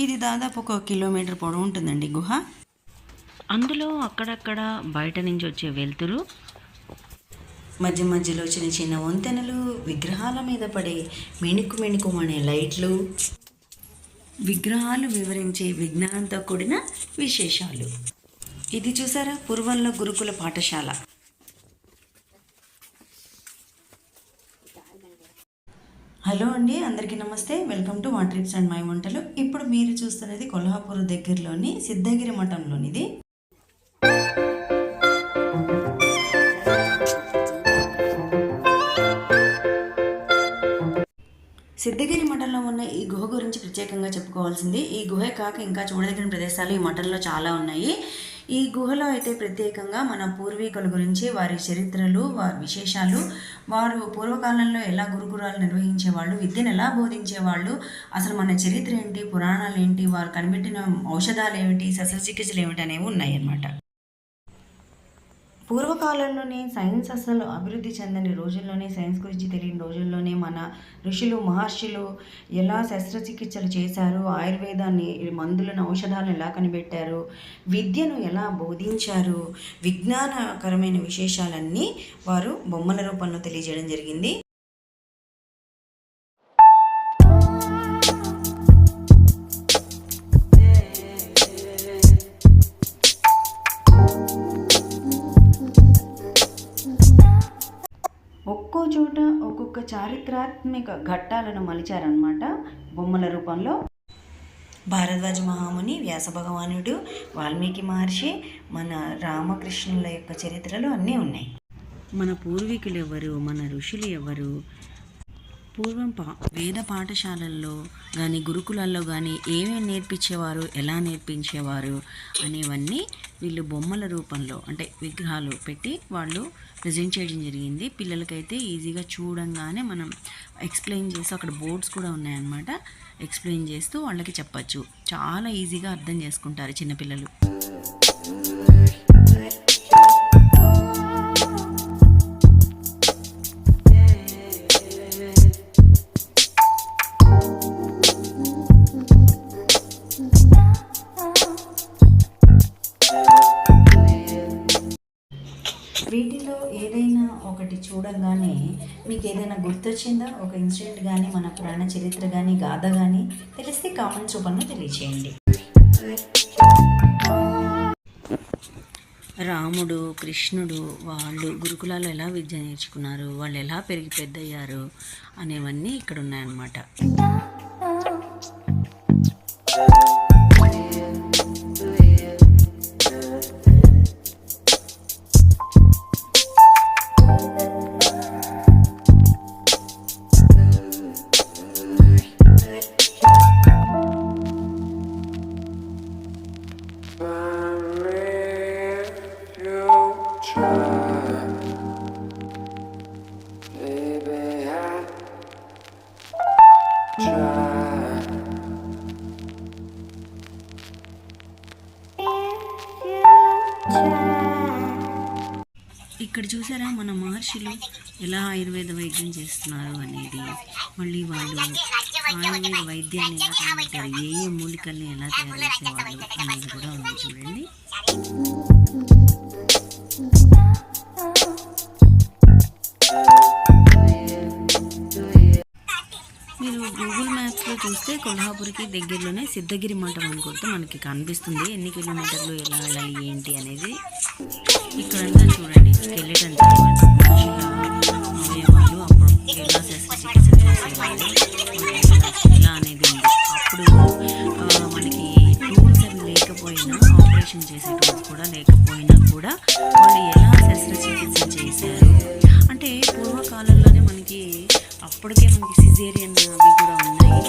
ఇది దాదాపు ఒక కిలోమీటర్ పొడవు ఉంటుందండి గుహ. అందులో అక్కడక్కడ బయట నుంచి వచ్చే వెలుతురు మధ్య మధ్యలో చిన్న చిన్న వంతెనలు విగ్రహాల మీద పడే మిణుకు మిణుకుమనే లైట్లు విగ్రహాలు వివరించే విజ్ఞానంతో కూడిన విశేషాలు. ఇది చూసారా? పూర్వంలో గురుకుల పాఠశాల. హలో అండి అందరికీ నమస్తే. Welcome to one trips and my వంటలు. ఇప్పుడు మీరు చూస్తున్నది కొల్హాపూర్ దగ్గరలోని సిద్ధగిరి మఠంలోనిది. సిద్ధగిరి మఠంలో ఉన్న ఈ గుహ గురించి ప్రత్యేకంగా చెప్పుకోవాల్సింది. ఈ గుహ కాక ఇంకా చూడదగిన ప్రదేశాలు ఈ మఠంలో చాలా ఉన్నాయి. ఈ గుహలో అయితే ప్రత్యేకంగా మన పూర్వీకుల గురించి వారి చరిత్రలు వారి విశేషాలు వారు పూర్వకాలంలో ఎలా గురుకురాలు నిర్వహించేవాళ్ళు విద్యను ఎలా బోధించేవాళ్ళు అసలు మన చరిత్ర ఏంటి పురాణాలు ఏంటి వారు కనిపెట్టిన ఔషధాలు ఏమిటి శస్త్రచికిత్సలు ఏమిటి అనేవి ఉన్నాయి అన్నమాట పూర్వకాలంలోనే సైన్స్ అసలు అభివృద్ధి చెందని రోజుల్లోనే సైన్స్ గురించి తెలియని రోజుల్లోనే మన ఋషులు మహర్షులు ఎలా శస్త్రచికిత్సలు చేశారు ఆయుర్వేదాన్ని మందులను ఔషధాలను ఎలా కనిపెట్టారు విద్యను ఎలా బోధించారు విజ్ఞానకరమైన విశేషాలన్నీ వారు బొమ్మల రూపంలో తెలియజేయడం జరిగింది. ఒక్కో చోట ఒక్కొక్క చారిత్రాత్మక ఘట్టాలను మలిచారనమాట బొమ్మల రూపంలో. భారద్వాజ మహాముని వ్యాస భగవానుడు వాల్మీకి మహర్షి మన రామకృష్ణుల యొక్క చరిత్రలు అన్నీ ఉన్నాయి. మన పూర్వీకులు ఎవరు? మన ఋషులు ఎవరు? పూర్వం పా వేద పాఠశాలల్లో కానీ గురుకులాల్లో కానీ ఏమేమి నేర్పించేవారు ఎలా నేర్పించేవారు అనేవన్నీ వీళ్ళు బొమ్మల రూపంలో అంటే విగ్రహాలు పెట్టి వాళ్ళు ప్రజెంట్ చేయడం జరిగింది. పిల్లలకైతే ఈజీగా చూడంగానే మనం ఎక్స్ప్లెయిన్ చేస్తూ అక్కడ బోర్డ్స్ కూడా ఉన్నాయన్నమాట ఎక్స్ప్లెయిన్ చేస్తూ వాళ్ళకి చెప్పచ్చు. చాలా ఈజీగా అర్థం చేసుకుంటారు చిన్నపిల్లలు. వీటిలో ఏదైనా ఒకటి చూడంగానే మీకు ఏదైనా గుర్తొచ్చిందా? ఒక ఇన్సిడెంట్ కానీ మన పురాణ చరిత్ర కానీ గాథ కానీ తెలిస్తే కామెంట్స్ రూపంలో తెలియచేయండి. రాముడు కృష్ణుడు వాళ్ళు గురుకులాలు ఎలా విద్య నేర్చుకున్నారు? వాళ్ళు ఎలా పెరిగి పెద్దయ్యారు? అనేవన్నీ ఇక్కడ ఉన్నాయన్నమాట ఇక్కడ చూసారా మన మహర్షులు ఎలా ఆయుర్వేద వైద్యం చేస్తున్నారు అనేది. మళ్ళీ వాళ్ళు ఆయుర్వేద వైద్యాన్ని ఎలా కనుగొంటారు ఏ ఏ మూలికల్ని ఎలా తయారు చేసేవాళ్ళు అనేది కూడా ఉంది చూడండి. మీరు గూగుల్ మ్యాప్స్లో చూస్తే కొల్హాపూర్కి దగ్గరలోనే సిద్ధగిరి మఠం అని మనకి కనిపిస్తుంది. ఎన్ని కిలోమీటర్లు ఎలా వెళ్ళాలి ఏంటి అనేది. ఇక్కడంతా చూడండి స్కెలిటన్ అవయవాలు అప్పుడు ఎలా శస్త్రచికిత్స చేసేవాళ్ళు ఎలా అనేది ఉంది. అప్పుడు మనకి టూల్స్ అవి లేకపోయినా ఆపరేషన్ చేసే టూల్స్ కూడా లేకపోయినా కూడా వాళ్ళు ఎలా శస్త్రచికిత్స చేశారు? అంటే పూర్వకాలంలోనే మనకి అప్పటికే మనకి సిజేరియన్ అవి కూడా ఉన్నాయి.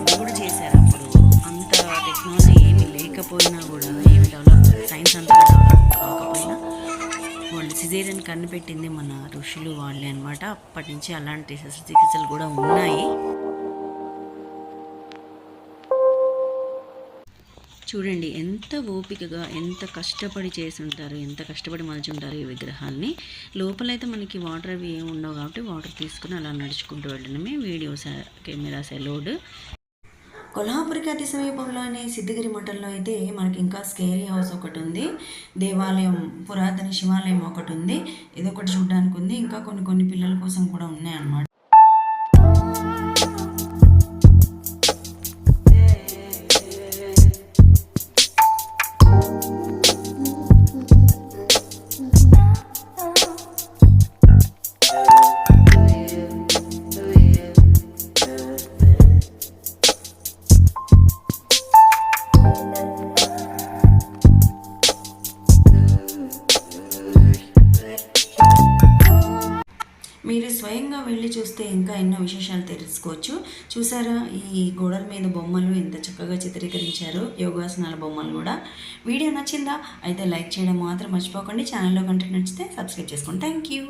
అవి కూడా చేశారు అప్పుడు. అంత టెక్నాలజీ ఏమీ లేకపోయినా కూడా ఏమి డెవలప్ సైన్స్ అంతా డెవలప్ కాకపోయినా వాళ్ళు సిజేరియన్ కనిపెట్టింది మన ఋషులు వాళ్ళే అనమాట అప్పటి నుంచి అలాంటి శస్త్రచికిత్సలు కూడా ఉన్నాయి. చూడండి ఎంత ఓపికగా ఎంత కష్టపడి చేసి ఉంటారు ఎంత కష్టపడి మలుచుంటారు ఈ విగ్రహాల్ని. లోపలైతే మనకి వాటర్ అవి ఏమి ఉండవు కాబట్టి వాటర్ తీసుకుని అలా నడుచుకుంటూ వెళ్ళడమే వీడియోస్ కెమెరాస్ సెలోడ్ కొల్హాపురికి అతి సమీపంలోని సిద్ధగిరి మఠంలో అయితే మనకి ఇంకా స్కేరీ హౌస్ ఒకటి ఉంది. దేవాలయం పురాతన శివాలయం ఒకటి ఉంది. ఇది ఒకటి చూడడానికి ఉంది ఇంకా కొన్ని కొన్ని పిల్లల కోసం కూడా ఉన్నాయన్నమాట. వెళ్ళి చూస్తే ఇంకా ఎన్నో విశేషాలు తెలుసుకోవచ్చు. చూసారా ఈ గోడల మీద బొమ్మలు ఎంత చక్కగా చిత్రీకరించారు యోగాసనాల బొమ్మలు కూడా. వీడియో నచ్చిందా? అయితే లైక్ చేయడం మాత్రం మర్చిపోకండి. ఛానల్లో కంటెంట్ నచ్చితే సబ్స్క్రైబ్ చేసుకోండి థ్యాంక్ యూ